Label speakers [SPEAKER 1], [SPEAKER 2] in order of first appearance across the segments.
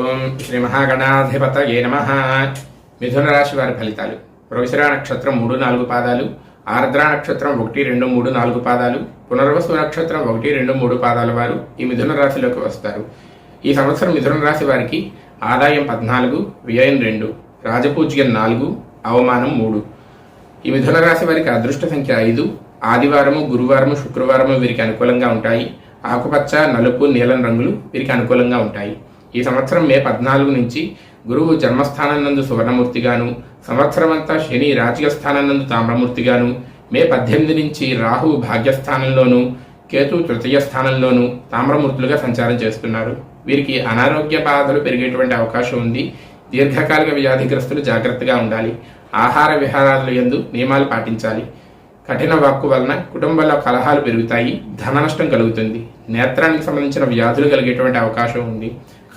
[SPEAKER 1] ఓం శ్రీ మహాగణాధిపతయే నమ. మిథున రాశి వారి ఫలితాలు. ప్రవిశరా నక్షత్రం మూడు నాలుగు పాదాలు. ఆర్ద్ర నక్షత్రం ఒకటి రెండు మూడు నాలుగు పాదాలు. పునర్వసు నక్షత్రం ఒకటి రెండు మూడు పాదాల వారు ఈ మిథున రాశిలోకి వస్తారు. ఈ సంవత్సరం మిథున రాశి వారికి ఆదాయం పద్నాలుగు వ్యయం రెండు రాజపూజ్యం నాలుగు అవమానం మూడు. ఈ మిథున రాశి వారికి అదృష్ట సంఖ్య ఐదు. ఆదివారము గురువారము శుక్రవారము వీరికి అనుకూలంగా ఉంటాయి. ఆకుపచ్చ నలుపు నీలం రంగులు వీరికి అనుకూలంగా ఉంటాయి. ఈ సంవత్సరం మే పద్నాలుగు నుంచి గురువు జన్మస్థానం నందు సువర్ణమూర్తిగాను సంవత్సరమంతా శని రాజకీయ స్థానం నందు తామ్రమూర్తిగాను మే పద్దెనిమిది నుంచి రాహు భాగ్యస్థానంలోను కేతు తృతీయ స్థానంలోను తామ్రమూర్తులుగా సంచారం చేస్తున్నారు. వీరికి అనారోగ్య బాధలు పెరిగేటువంటి అవకాశం ఉంది. దీర్ఘకాలిక వ్యాధిగ్రస్తులు జాగ్రత్తగా ఉండాలి. ఆహార విహారాలు యందు నియమాలు పాటించాలి. కఠిన వాక్కు వలన కుటుంబంలో కలహాలు పెరుగుతాయి ధన నష్టం కలుగుతుంది. నేత్రానికి సంబంధించిన వ్యాధులు కలిగేటువంటి అవకాశం ఉంది.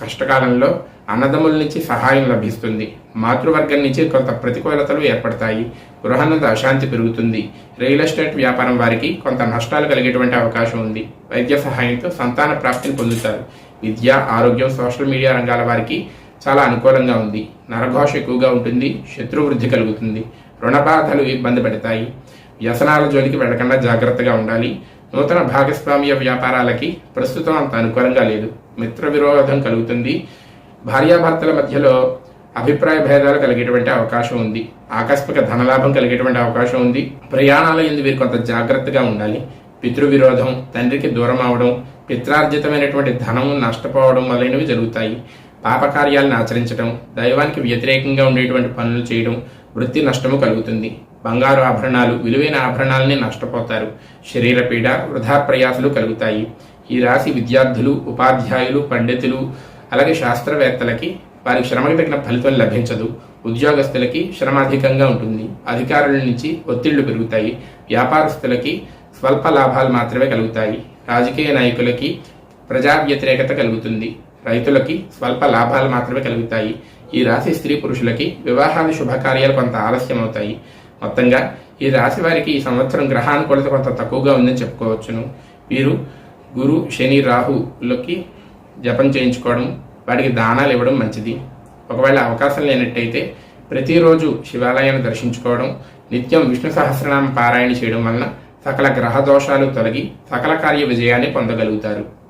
[SPEAKER 1] కష్టకాలంలో అన్నదమ్ముల నుంచి సహాయం లభిస్తుంది. మాతృవర్గం నుంచి కొంత ప్రతికూలతలు ఏర్పడతాయి. గృహనంద అశాంతి పెరుగుతుంది. రియల్ ఎస్టేట్ వ్యాపారం వారికి కొంత నష్టాలు కలిగేటువంటి అవకాశం ఉంది. వైద్య సహాయంతో సంతాన ప్రాప్తిని పొందుతారు. విద్య ఆరోగ్యం సోషల్ మీడియా రంగాల వారికి చాలా అనుకూలంగా ఉంది. నరఘోష ఎక్కువగా ఉంటుంది. శత్రువృద్ధి కలుగుతుంది. రుణ బాధలు ఇబ్బంది పెడతాయి. వ్యసనాల జోలికి వెళ్ళకుండా జాగ్రత్తగా ఉండాలి. నూతన భాగస్వామ్య వ్యాపారాలకి ప్రస్తుతం అంత అనుకూలంగా లేదు. మిత్ర విరోధం కలుగుతుంది. భార్యాభర్తల మధ్యలో అభిప్రాయ భేదాలు కలిగేటువంటి అవకాశం ఉంది. ఆకస్మిక ధనలాభం కలిగేటువంటి అవకాశం ఉంది. ప్రయాణాల ఎందు వీరు కొంత జాగ్రత్తగా ఉండాలి. పితృ విరోధం తండ్రికి దూరం అవడం పిత్రార్జితమైనటువంటి ధనం నష్టపోవడం మొదలైనవి జరుగుతాయి. పాపకార్యాలను ఆచరించడం దైవానికి వ్యతిరేకంగా ఉండేటువంటి పనులు చేయడం వృత్తి నష్టము కలుగుతుంది. బంగారు ఆభరణాలు విలువైన ఆభరణాలని నష్టపోతారు. శరీర పీడ వృధా ప్రయాసలు కలుగుతాయి. ఈ రాశి విద్యార్థులు ఉపాధ్యాయులు పండితులు అలాగే శాస్త్రవేత్తలకి వారికి శ్రమకు తగిన ఫలితం లభించదు. ఉద్యోగస్తులకి శ్రమ అధికంగా ఉంటుంది. అధికారుల నుంచి ఒత్తిళ్ళు పెరుగుతాయి. వ్యాపారస్తులకి స్వల్ప లాభాలు మాత్రమే కలుగుతాయి. రాజకీయ నాయకులకి ప్రజా వ్యతిరేకత కలుగుతుంది. రైతులకి స్వల్ప లాభాలు మాత్రమే కలుగుతాయి. ఈ రాశి స్త్రీ పురుషులకి వివాహాది శుభకార్యాలు కొంత ఆలస్యం అవుతాయి మొత్తంగా ఈ రాశి వారికి ఈ సంవత్సరం గ్రహానుకూలత కొంత తక్కువగా ఉందని చెప్పుకోవచ్చును. వీరు గురు శని రాహులకి జపం చేయించుకోవడం వాడికి దానాలు ఇవ్వడం మంచిది. ఒకవేళ అవకాశం లేనట్టయితే ప్రతిరోజు శివాలయాన్ని దర్శించుకోవడం నిత్యం విష్ణు సహస్రనామ పారాయణ చేయడం వలన సకల గ్రహ దోషాలు తొలగి సకల కార్య విజయాన్ని పొందగలుగుతారు.